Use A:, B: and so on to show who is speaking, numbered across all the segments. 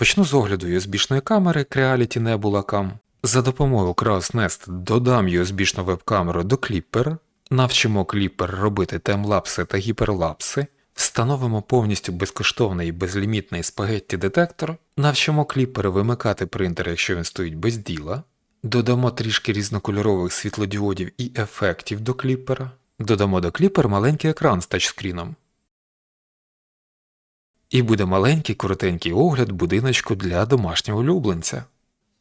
A: Почну з огляду USB-шної камери Creality Nebula Cam. За допомогою Kraus Nest додам USB-шну веб-камеру до кліпера, навчимо кліпер робити таймлапси та гіперлапси, встановимо повністю безкоштовний і безлімітний спагетті детектор, навчимо кліпер вимикати принтер, якщо він стоїть без діла, додамо трішки різнокольорових світлодіодів і ефектів до кліпера, додамо до кліпер маленький екран з тачскріном. І буде маленький коротенький огляд будиночку для домашнього улюбленця.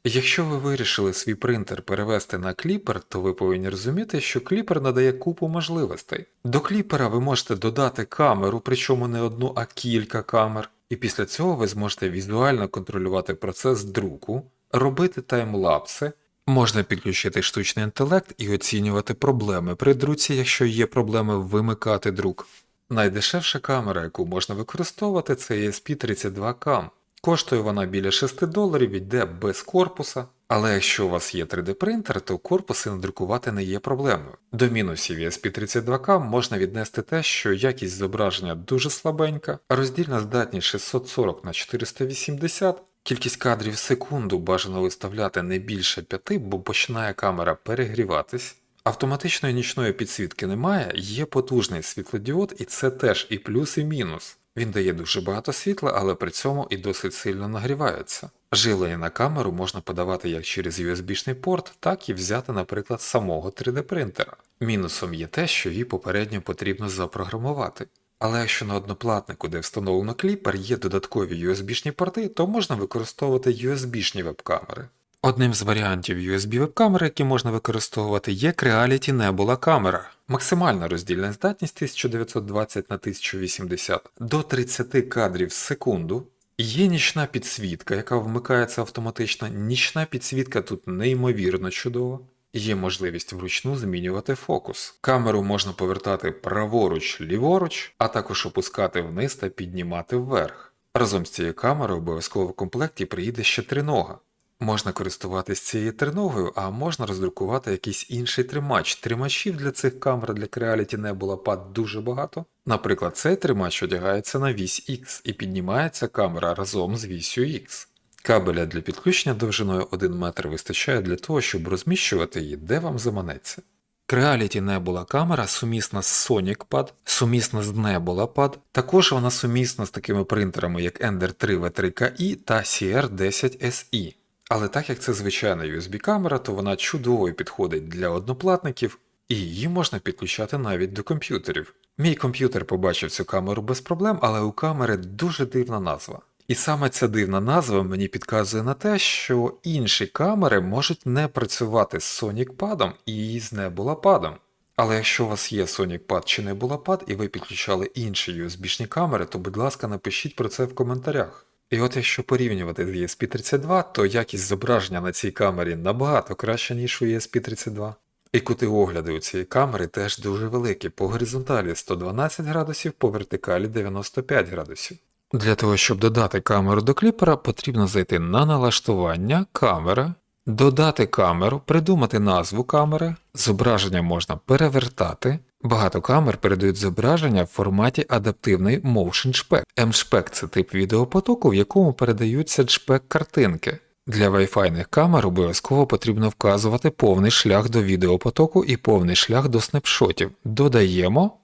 A: Якщо ви вирішили свій принтер перевести на кліпер, то ви повинні розуміти, що кліпер надає купу можливостей. До кліпера ви можете додати камеру, причому не одну, а кілька камер, і після цього ви зможете візуально контролювати процес друку, робити таймлапси, можна підключити штучний інтелект і оцінювати проблеми при друці, якщо є проблеми вимикати друк. Найдешевша камера, яку можна використовувати, це ESP32CAM. Коштує вона біля 6 доларів, йде без корпуса. Але якщо у вас є 3D принтер, то корпуси надрукувати не є проблемою. До мінусів ESP32CAM можна віднести те, що якість зображення дуже слабенька, роздільна здатність 640 на 480, кількість кадрів в секунду бажано виставляти не більше 5, бо починає камера перегріватись. Автоматичної нічної підсвітки немає, є потужний світлодіод, і це теж і плюс, і мінус. Він дає дуже багато світла, але при цьому і досить сильно нагрівається. Живлення на камеру можна подавати як через USB-шний порт, так і взяти, наприклад, самого 3D принтера. Мінусом є те, що її попередньо потрібно запрограмувати. Але якщо на одноплатнику, де встановлено кліпер, є додаткові USB-шні порти, то можна використовувати USB-шні веб-камери. Одним з варіантів USB веб-камери, які можна використовувати, є Creality Nebula камера. Максимальна роздільна здатність 1920 на 1080 до 30 кадрів в секунду. Є нічна підсвітка, яка вмикається автоматично. Нічна підсвітка тут неймовірно чудова. Є можливість вручну змінювати фокус. Камеру можна повертати праворуч, ліворуч, а також опускати вниз та піднімати вверх. Разом з цією камерою обов'язково в комплекті приїде ще тринога. Можна користуватись цією триногою, а можна роздрукувати якийсь інший тримач. Тримачів для цих камер для Creality Nebula Pad дуже багато. Наприклад, цей тримач одягається на вісь X і піднімається камера разом з вісю X. Кабеля для підключення довжиною 1 метр вистачає для того, щоб розміщувати її, де вам заманеться. Creality Nebula камера сумісна з Sonic Pad, сумісна з Nebula Pad, також вона сумісна з такими принтерами, як Ender 3 V3KI та CR10 SE. Але так як це звичайна USB-камера, то вона чудово підходить для одноплатників, і її можна підключати навіть до комп'ютерів. Мій комп'ютер побачив цю камеру без проблем, але у камери дуже дивна назва. І саме ця дивна назва мені підказує на те, що інші камери можуть не працювати з Sonic Pad і з Pad. Але якщо у вас є Sonic Pad чи Pad і ви підключали інші USB-шні камери, то будь ласка напишіть про це в коментарях. І от якщо порівнювати з ESP32, то якість зображення на цій камері набагато краща, ніж у ESP32. І кути огляду у цієї камери теж дуже великі, по горизонталі 112 градусів, по вертикалі 95 градусів. Для того, щоб додати камеру до кліпера, потрібно зайти на налаштування, камера, додати камеру, придумати назву камери, зображення можна перевертати. Багато камер передають зображення в форматі адаптивний Motion JPEG. MJPEG – це тип відеопотоку, в якому передаються JPEG картинки. Для Wi-Fi камер обов'язково потрібно вказувати повний шлях до відеопотоку і повний шлях до снапшотів. Додаємо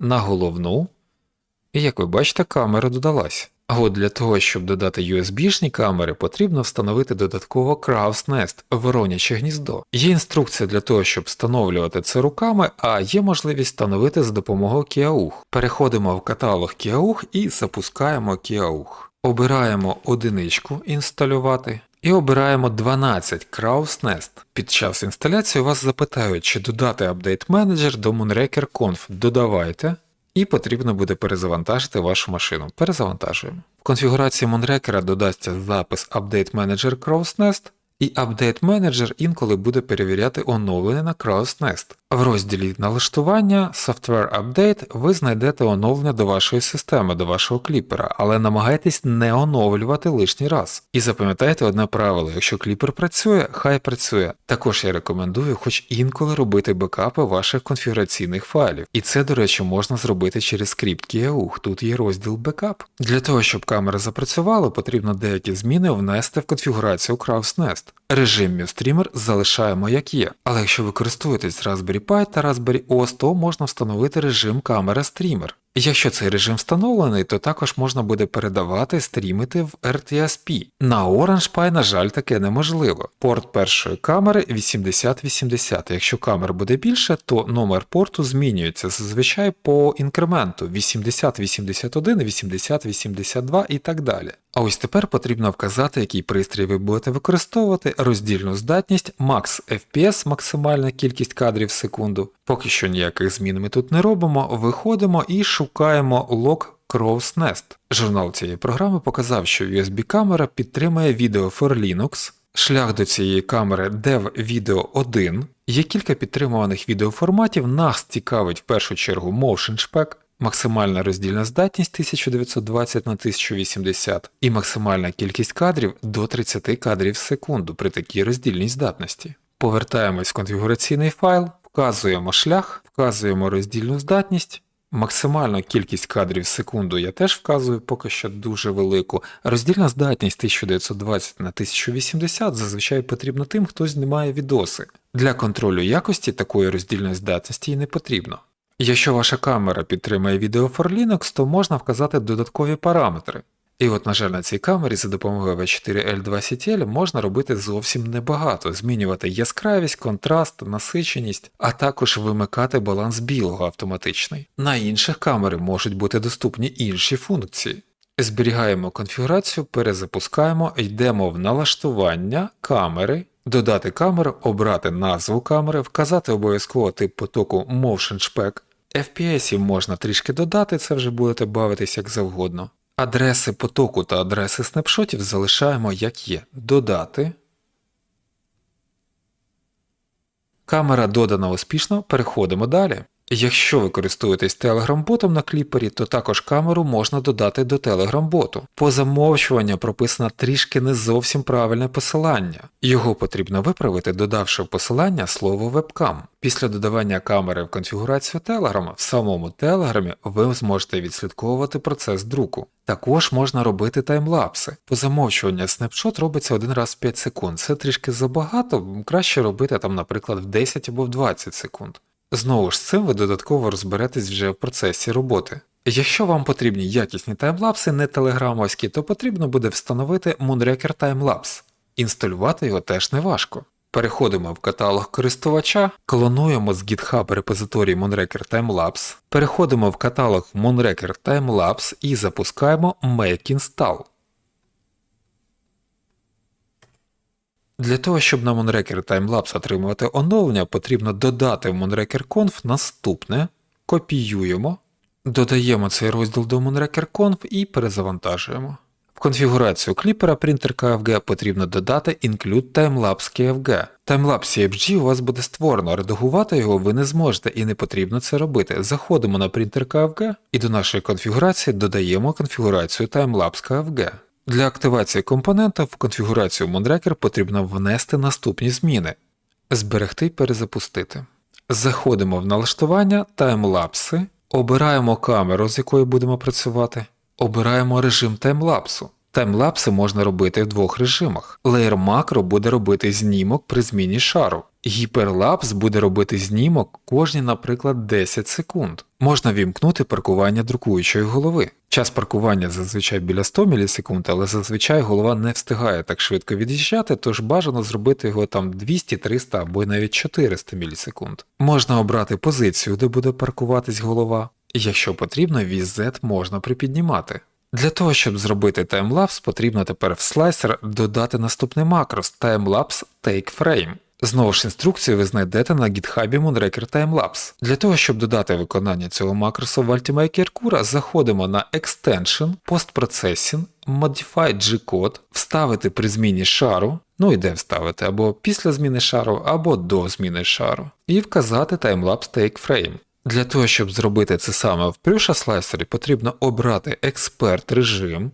A: на головну, і як ви бачите, камера додалась. А от для того, щоб додати USB-шні камери, потрібно встановити додатково Kraus Nest вороняче гніздо. Є інструкція для того, щоб встановлювати це руками, а є можливість встановити за допомогою Kiauch. Переходимо в каталог Kiauch і запускаємо Kiauch. Обираємо одиничку інсталювати. І обираємо 12 Kraus Nest. Під час інсталяції вас запитають, чи додати апдейт менеджер до Moonraker Conf. Додавайте. І потрібно буде перезавантажити вашу машину. Перезавантажуємо. В конфігурації Moonraker додасться запис Update Manager Crows Nest, і Update Manager інколи буде перевіряти оновлення на Crow's Nest. В розділі налаштування Software Update ви знайдете оновлення до вашої системи, до вашого кліпера, але намагайтесь не оновлювати лишній раз. І запам'ятайте одне правило: якщо кліпер працює, хай працює. Також я рекомендую хоч інколи робити бекапи ваших конфігураційних файлів. І це, до речі, можна зробити через скрипт KIAUH. Тут є розділ бекап. Для того, щоб камера запрацювала, потрібно деякі зміни внести в конфігурацію Crow's Nest. Режим MuStreamer залишаємо як є, але якщо ви користуєтесь Raspberry Pi та Raspberry OS, то можна встановити режим камера стрімер. Якщо цей режим встановлений, то також можна буде передавати стрімити в RTSP. На Orange Pi, на жаль, таке неможливо. Порт першої камери 8080. Якщо камер буде більше, то номер порту змінюється зазвичай по інкременту 8081, 8082 і так далі. А ось тепер потрібно вказати, який пристрій ви будете використовувати, роздільну здатність, Max FPS, максимальна кількість кадрів в секунду. Поки що ніяких змін ми тут не робимо, виходимо і шукаємо лог Crow's Nest. Журнал цієї програми показав, що USB-камера підтримує відео for Linux. Шлях до цієї камери Dev Video 1. Є кілька підтримуваних відеоформатів, нас цікавить в першу чергу Motion Spec, максимальна роздільна здатність 1920 на 1080 і максимальна кількість кадрів до 30 кадрів в секунду при такій роздільній здатності. Повертаємось в конфігураційний файл, вказуємо шлях, вказуємо роздільну здатність. Максимальну кількість кадрів в секунду я теж вказую поки що дуже велику. Роздільна здатність 1920 на 1080 зазвичай потрібна тим, хто знімає відоси. Для контролю якості такої роздільної здатності і не потрібно. Якщо ваша камера підтримує відео for Linux, то можна вказати додаткові параметри. І от, на жаль, на цій камері за допомогою V4L2CTL можна робити зовсім небагато, змінювати яскравість, контраст, насиченість, а також вимикати баланс білого автоматичний. На інших камери можуть бути доступні інші функції. Зберігаємо конфігурацію, перезапускаємо, йдемо в налаштування камери, додати камеру, обрати назву камери, вказати обов'язково тип потоку Motion Spec. FPS можна трішки додати, це вже будете бавитись як завгодно. Адреси потоку та адреси снапшотів залишаємо як є. Додати. Камера додана успішно, переходимо далі. Якщо ви користуєтесь Telegram-ботом на кліпері, то також камеру можна додати до Telegram-боту. По замовчуванню прописано трішки не зовсім правильне посилання. Його потрібно виправити, додавши в посилання слово вебкам. Після додавання камери в конфігурацію Telegram, в самому Telegram ви зможете відслідковувати процес друку. Також можна робити таймлапси. По замовчуванню снапшот робиться один раз в 5 секунд. Це трішки забагато, краще робити там, наприклад, в 10 або в 20 секунд. Знову ж з цим ви додатково розберетесь вже в процесі роботи. Якщо вам потрібні якісні таймлапси, не телеграмовські, то потрібно буде встановити Moonraker Timelapse. Інсталювати його теж не важко. Переходимо в каталог користувача, клонуємо з GitHub репозиторій Moonraker Timelapse, переходимо в каталог Moonraker Timelapse і запускаємо Make Install. Для того, щоб на Moonraker Timelapse отримувати оновлення, потрібно додати в Moonraker Conf наступне, копіюємо, додаємо цей розділ до Moonraker Conf і перезавантажуємо. В конфігурацію кліпера Printer KFG потрібно додати Include Timelapse KFG. Timelapse CFG у вас буде створено, редагувати його ви не зможете і не потрібно це робити. Заходимо на Printer KFG і до нашої конфігурації додаємо конфігурацію Timelapse KFG. Для активації компонента в конфігурацію Moonraker потрібно внести наступні зміни. Зберегти і перезапустити. Заходимо в налаштування таймлапси, обираємо камеру, з якою будемо працювати, обираємо режим таймлапсу. Таймлапси можна робити в двох режимах. Layer Macro буде робити знімок при зміні шару. Гіперлапс буде робити знімок кожні, наприклад, 10 секунд. Можна вімкнути паркування друкуючої голови. Час паркування зазвичай біля 100 мілісекунд, але зазвичай голова не встигає так швидко від'їжджати, тож бажано зробити його там 200, 300 або навіть 400 мілісекунд. Можна обрати позицію, де буде паркуватись голова. Якщо потрібно, віз можна припіднімати. Для того, щоб зробити таймлапс, потрібно тепер в слайсер додати наступний макрос Timelapse Take Frame. Знову ж інструкцію ви знайдете на GitHub Moonraker Timelapse. Для того, щоб додати виконання цього макросу в Ultimaker Cura, заходимо на Extension, Post-Processing, Modify G-Code, вставити при зміні шару, ну і де вставити, або після зміни шару, або до зміни шару, і вказати Timelapse Take Frame. Для того, щоб зробити це саме в Prusa Slicer, потрібно обрати Expert режим,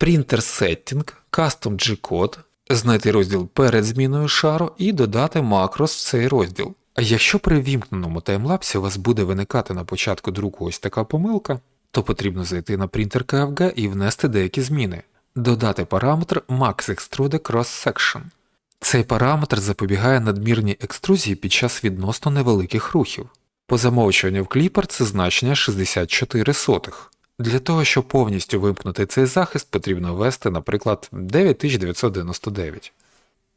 A: Printer Setting, Custom G-Code, знайти розділ перед зміною шару і додати макрос в цей розділ. А якщо при вімкненому таймлапсі у вас буде виникати на початку друку ось така помилка, то потрібно зайти на принтер KFG і внести деякі зміни. Додати параметр Max Extrude Cross Section. Цей параметр запобігає надмірній екструзії під час відносно невеликих рухів. По замовчуванню в Clipper це значення 64 сотих. Для того, щоб повністю вимкнути цей захист, потрібно ввести, наприклад, 9999.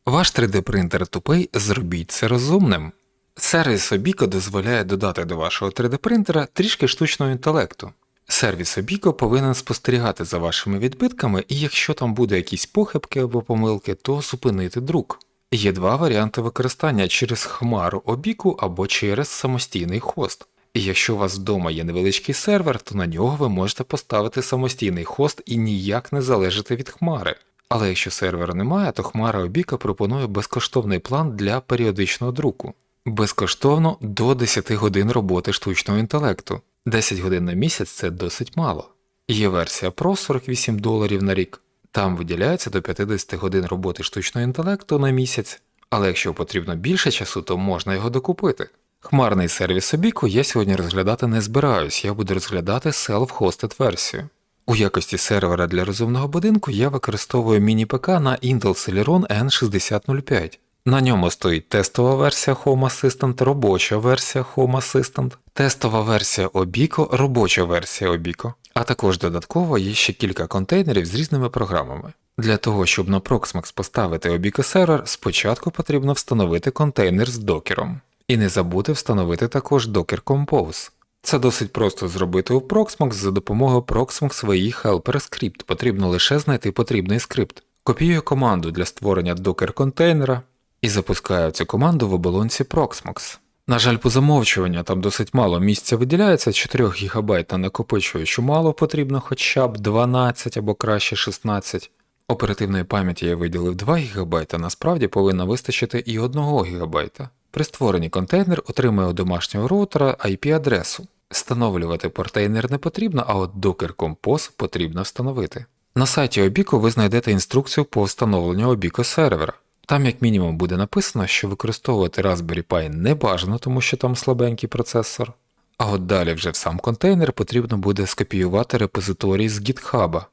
A: Ваш 3D принтер тупий, зробіть це розумним. Сервіс Obico дозволяє додати до вашого 3D принтера трішки штучного інтелекту. Сервіс Obico повинен спостерігати за вашими відбитками, і якщо там буде якісь похибки або помилки, то зупинити друк. Є два варіанти використання через хмару Obico або через самостійний хост. І якщо у вас вдома є невеличкий сервер, то на нього ви можете поставити самостійний хост і ніяк не залежати від хмари. Але якщо сервера немає, то Хмара Обіка пропонує безкоштовний план для періодичного друку. Безкоштовно до 10 годин роботи штучного інтелекту. 10 годин на місяць це досить мало. Є версія Pro 48 доларів на рік. Там виділяється до 50 годин роботи штучного інтелекту на місяць, але якщо потрібно більше часу, то можна його докупити. Хмарний сервіс Обіку я сьогодні розглядати не збираюсь, я буду розглядати self-hosted версію. У якості сервера для розумного будинку я використовую міні-ПК на Intel Celeron N6005. На ньому стоїть тестова версія Home Assistant, робоча версія Home Assistant, тестова версія Obico, робоча версія Obico, а також додатково є ще кілька контейнерів з різними програмами. Для того, щоб на Proxmox поставити Obico сервер, спочатку потрібно встановити контейнер з докером. І не забути встановити також Docker Compose. Це досить просто зробити у Proxmox за допомогою Proxmox свої Helper Script, потрібно лише знайти потрібний скрипт. Копіюю команду для створення Docker контейнера і запускаю цю команду в оболонці Proxmox. На жаль, по замовчуванню там досить мало місця виділяється, 4 ГБ на накопичуючу мало потрібно хоча б 12 або краще 16. Оперативної пам'яті я виділив 2 ГБ, насправді повинно вистачити і 1 ГБ. При створенні контейнер отримує у домашнього роутера IP-адресу. Встановлювати портейнер не потрібно, а от Docker Compose потрібно встановити. На сайті Obico ви знайдете інструкцію по встановленню Obico сервера. Там як мінімум буде написано, що використовувати Raspberry Pi не бажано, тому що там слабенький процесор. А от далі вже в сам контейнер потрібно буде скопіювати репозиторій з GitHub.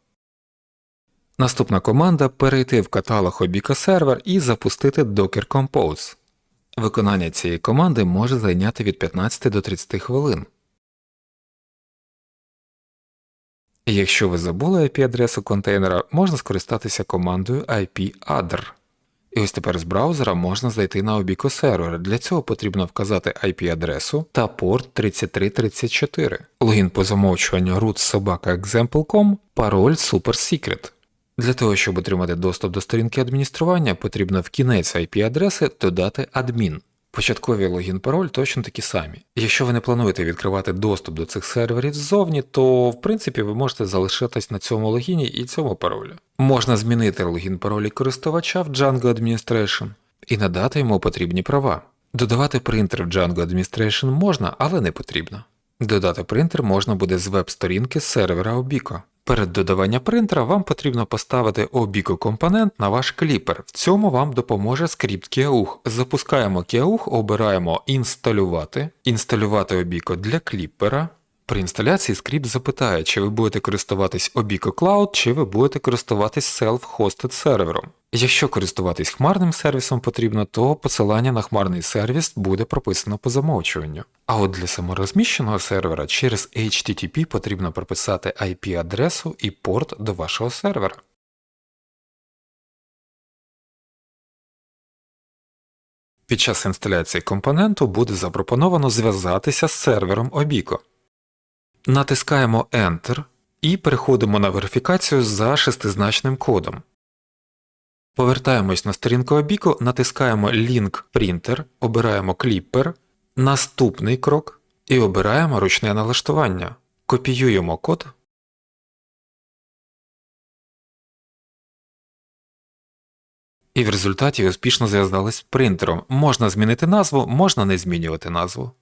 A: Наступна команда перейти в каталог Obico сервер і запустити Docker Compose. Виконання цієї команди може зайняти від 15 до 30 хвилин. Якщо ви забули IP-адресу контейнера, можна скористатися командою IP-adr. І ось тепер з браузера можна зайти на Obico сервер. Для цього потрібно вказати IP-адресу та порт 3334, логін по замовчуванню root собака пароль SuperSecret. Для того, щоб отримати доступ до сторінки адміністрування, потрібно в кінець IP-адреси додати адмін. Початкові логін-пароль точно такі самі. Якщо ви не плануєте відкривати доступ до цих серверів ззовні, то в принципі ви можете залишитись на цьому логіні і цьому паролі. Можна змінити логін-паролі користувача в Django Administration і надати йому потрібні права. Додавати принтер в Django Administration можна, але не потрібно. Додати принтер можна буде з веб-сторінки сервера Obico. Перед додаванням принтера вам потрібно поставити обіку компонент на ваш кліпер. В цьому вам допоможе скрипт Kiauch. Запускаємо Kiauch, обираємо інсталювати, інсталювати обіко для кліпера. При інсталяції скрипт запитає, чи ви будете користуватись Obico Cloud, чи ви будете користуватись self-hosted сервером. Якщо користуватись хмарним сервісом потрібно, то посилання на хмарний сервіс буде прописано по замовчуванню. А от для саморозміщеного сервера через HTTP потрібно прописати IP-адресу і порт до вашого сервера. Під час інсталяції компоненту буде запропоновано зв'язатися з сервером Obico. Натискаємо Enter і переходимо на верифікацію за шестизначним кодом. Повертаємось на сторінку Обіко, натискаємо Link Printer, обираємо Clipper, наступний крок і обираємо ручне налаштування. Копіюємо код. І в результаті успішно зв'язались з принтером. Можна змінити назву, можна не змінювати назву.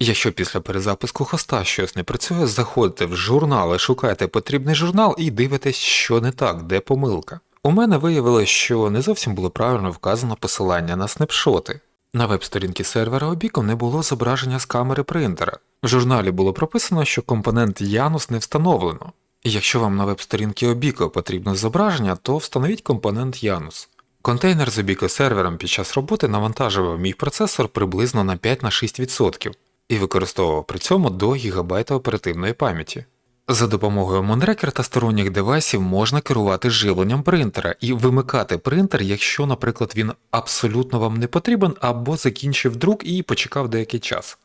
A: Якщо після перезапуску хоста щось не працює, заходите в журнали, шукаєте потрібний журнал і дивитесь, що не так, де помилка. У мене виявилось, що не зовсім було правильно вказано посилання на снапшоти. На веб-сторінці сервера Обіко не було зображення з камери принтера. В журналі було прописано, що компонент Janus не встановлено. Якщо вам на веб-сторінці Обіко потрібно зображення, то встановіть компонент Janus. Контейнер з Обіко сервером під час роботи навантажував мій процесор приблизно на 5-6% і використовував при цьому до ГБ оперативної пам'яті. За допомогою Monrecker та сторонніх девайсів можна керувати живленням принтера і вимикати принтер, якщо, наприклад, він абсолютно вам не потрібен або закінчив друк і почекав деякий час.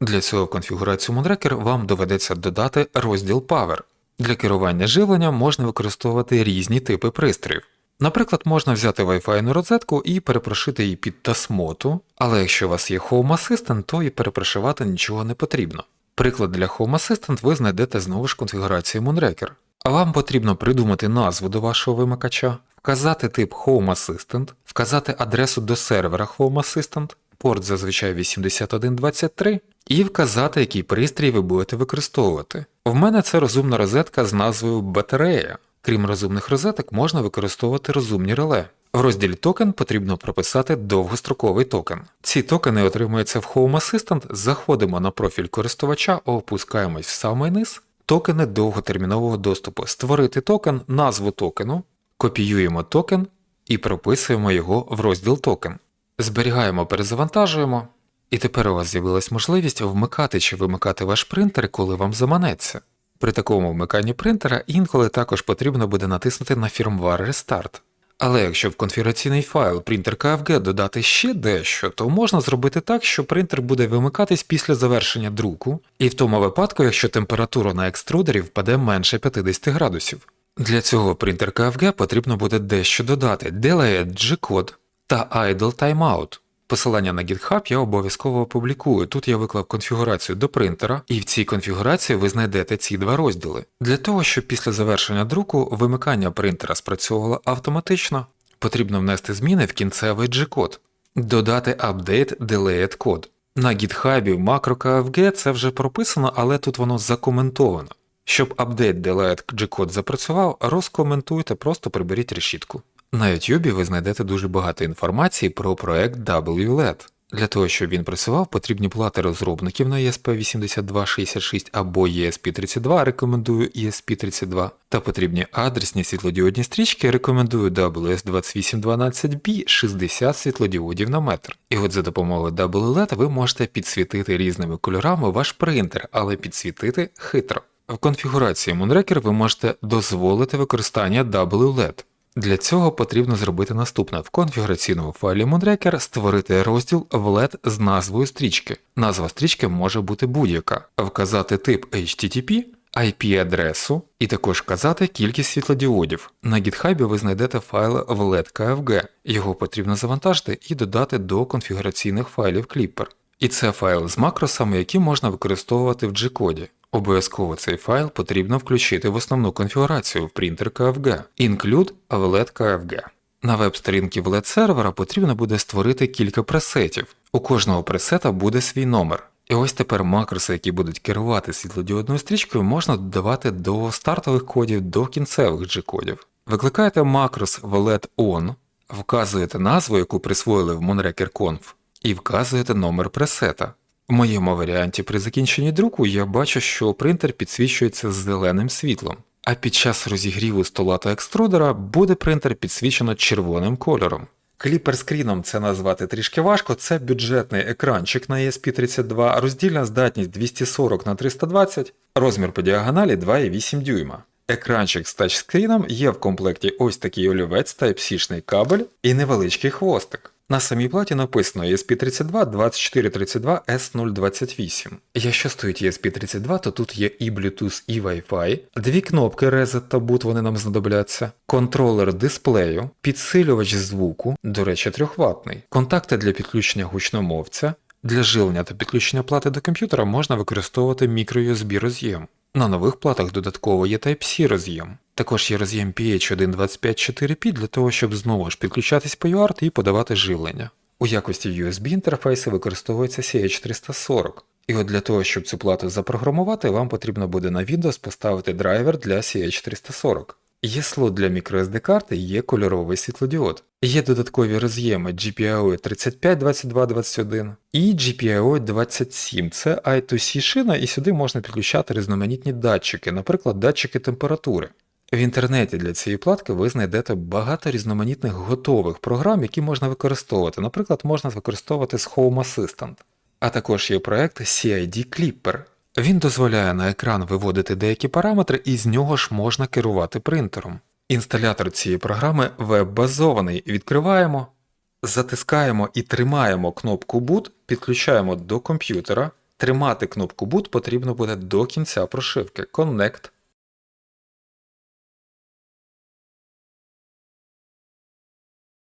A: Для цього в конфігурацію Monrecker вам доведеться додати розділ Power. Для керування живленням можна використовувати різні типи пристроїв. Наприклад, можна взяти Wi-Fi розетку і перепрошити її під тасмоту, але якщо у вас є Home Assistant, то і перепрошивати нічого не потрібно. Приклад для Home Assistant ви знайдете знову ж в конфігурації Moonraker. А вам потрібно придумати назву до вашого вимикача, вказати тип Home Assistant, вказати адресу до сервера Home Assistant, порт зазвичай 8123, і вказати, який пристрій ви будете використовувати. В мене це розумна розетка з назвою батарея. Крім розумних розеток, можна використовувати розумні реле. В розділі токен потрібно прописати довгостроковий токен. Ці токени отримуються в Home Assistant, заходимо на профіль користувача, опускаємось в самий низ, токени довготермінового доступу, створити токен, назву токену, копіюємо токен і прописуємо його в розділ токен. Зберігаємо, перезавантажуємо, і тепер у вас з'явилась можливість вмикати чи вимикати ваш принтер, коли вам заманеться. При такому вмиканні принтера інколи також потрібно буде натиснути на firmware Restart. Але якщо в конфігураційний файл printer.kfg додати ще дещо, то можна зробити так, що принтер буде вимикатись після завершення друку, і в тому випадку, якщо температура на екструдері впаде менше 50 градусів. Для цього принтер KFG потрібно буде дещо додати Delayed G-код та Idle Timeout. Посилання на GitHub я обов'язково опублікую. Тут я виклав конфігурацію до принтера, і в цій конфігурації ви знайдете ці два розділи. Для того, щоб після завершення друку вимикання принтера спрацьовувало автоматично, потрібно внести зміни в кінцевий G-код, додати Update Delayed код. На GitHub в макро.kfg це вже прописано, але тут воно закоментовано. Щоб Update Delayed G-код запрацював, розкоментуйте, просто приберіть решітку. На YouTube ви знайдете дуже багато інформації про проект WLED. Для того, щоб він працював, потрібні плати розробників на ESP8266 або ESP32, рекомендую ESP32, та потрібні адресні світлодіодні стрічки, рекомендую WS2812B 60 світлодіодів на метр. І от за допомогою WLED ви можете підсвітити різними кольорами ваш принтер, але підсвітити хитро. В конфігурації Moonraker ви можете дозволити використання WLED. Для цього потрібно зробити наступне: в конфігураційному файлі Moonraker створити розділ LED з назвою стрічки. Назва стрічки може бути будь-яка, вказати тип HTTP, IP-адресу і також вказати кількість світлодіодів. На GitHub ви знайдете файл VLED.kfg, його потрібно завантажити і додати до конфігураційних файлів Clipper. І це файл з макросами, які можна використовувати в G-коді. Обов'язково цей файл потрібно включити в основну конфігурацію в принтер KFG include avlet KFG. На веб-сторінці VLED сервера потрібно буде створити кілька пресетів. У кожного пресета буде свій номер. І ось тепер макроси, які будуть керувати світлодіодною стрічкою, можна додавати до стартових кодів до кінцевих G-кодів. Викликаєте макрос VLED ON, вказуєте назву, яку присвоїли в Monrecker Conf, і вказуєте номер пресета. В моєму варіанті при закінченні друку я бачу, що принтер підсвічується зеленим світлом, а під час розігріву стола та екструдера буде принтер підсвічено червоним кольором. Кліпер-скріном це назвати трішки важко, це бюджетний екранчик на ESP32, роздільна здатність 240 на 320, розмір по діагоналі 2,8 дюйма. Екранчик з тачскріном є в комплекті ось такий олівець Type-C-шний кабель і невеличкий хвостик. На самій платі написано ESP32 2432 S028. Якщо стоїть ESP32, то тут є і Bluetooth, і Wi-Fi, дві кнопки Reset та Boot вони нам знадобляться, контролер дисплею, підсилювач звуку, до речі, 3 ватний, контакти для підключення гучномовця. Для живлення та підключення плати до комп'ютера можна використовувати microUSB роз'єм. На нових платах додатково є Type-C роз'єм. Також є роз'єм PH125.4P для того, щоб знову ж підключатись по UART і подавати живлення. У якості USB інтерфейсу використовується CH340. І от для того, щоб цю плату запрограмувати, вам потрібно буде на Windows поставити драйвер для CH340. Є слот для microSD карти, є кольоровий світлодіод. Є додаткові роз'єми GPIO 35 22 21 і GPIO 27. Це I2C шина, і сюди можна підключати різноманітні датчики, наприклад, датчики температури. В інтернеті для цієї платки ви знайдете багато різноманітних готових програм, які можна використовувати. Наприклад, можна використовувати з Home Assistant. А також є проект CID Clipper. Він дозволяє на екран виводити деякі параметри, і з нього ж можна керувати принтером. Інсталятор цієї програми веб-базований. Відкриваємо, затискаємо і тримаємо кнопку Boot, підключаємо до комп'ютера. Тримати кнопку Boot потрібно буде до кінця прошивки Connect.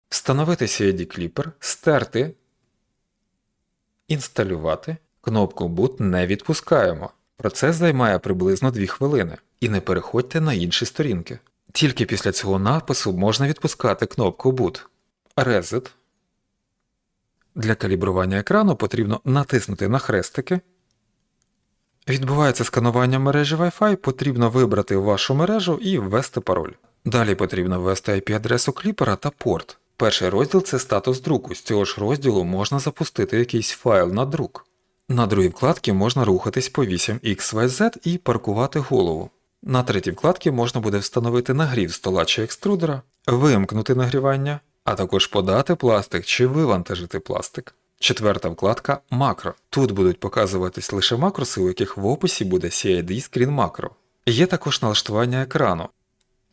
A: Встановити CID Clipper, стерти, інсталювати. Кнопку Boot не відпускаємо. Процес займає приблизно 2 хвилини. І не переходьте на інші сторінки. Тільки після цього напису можна відпускати кнопку Boot. Reset. Для калібрування екрану потрібно натиснути на хрестики. Відбувається сканування мережі Wi-Fi, потрібно вибрати вашу мережу і ввести пароль. Далі потрібно ввести IP-адресу кліпера та порт. Перший розділ це статус друку. З цього ж розділу можна запустити якийсь файл на друк. На другій вкладці можна рухатись по 8XYZ і паркувати голову. На третій вкладці можна буде встановити нагрів стола чи екструдера, вимкнути нагрівання, а також подати пластик чи вивантажити пластик. Четверта вкладка макро. Тут будуть показуватись лише макроси, у яких в описі буде CID Screen Macro. Є також налаштування екрану.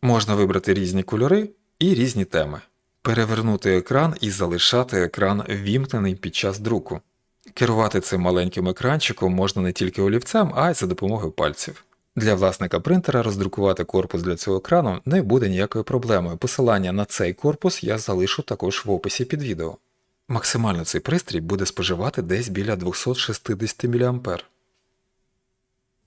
A: Можна вибрати різні кольори і різні теми, перевернути екран і залишати екран вімкнений під час друку. Керувати цим маленьким екранчиком можна не тільки олівцем, а й за допомогою пальців. Для власника принтера роздрукувати корпус для цього екрану не буде ніякою проблемою. Посилання на цей корпус я залишу також в описі під відео. Максимально цей пристрій буде споживати десь біля 260 мА.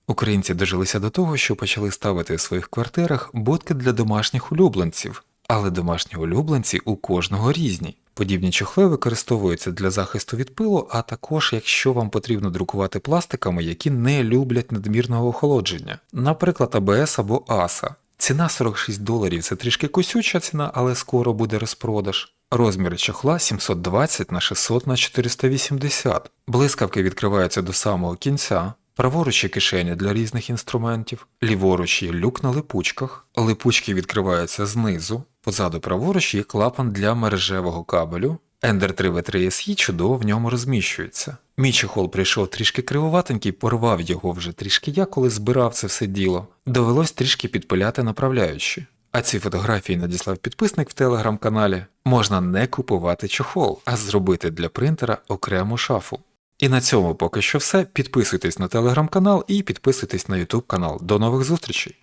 A: Українці дожилися до того, що почали ставити в своїх квартирах будки для домашніх улюбленців, але домашні улюбленці у кожного різні. Подібні чохли використовуються для захисту від пилу, а також якщо вам потрібно друкувати пластиками, які не люблять надмірного охолодження, наприклад, АБС або АСА. Ціна 46 доларів це трішки косюча ціна, але скоро буде розпродаж. Розміри чохла 720 на 600 на 480. Блискавки відкриваються до самого кінця. Праворуч є кишеня для різних інструментів, ліворуч є люк на липучках, липучки відкриваються знизу, позаду праворуч є клапан для мережевого кабелю. Ender 3 v 3 SE чудово в ньому розміщується. Мій чехол прийшов трішки кривуватенький, порвав його вже трішки я, коли збирав це все діло. Довелось трішки підпиляти направляючі. А ці фотографії надіслав підписник в телеграм-каналі. Можна не купувати чохол, а зробити для принтера окрему шафу. І на цьому поки що все. Підписуйтесь на телеграм-канал і підписуйтесь на ютуб канал. До нових зустрічей!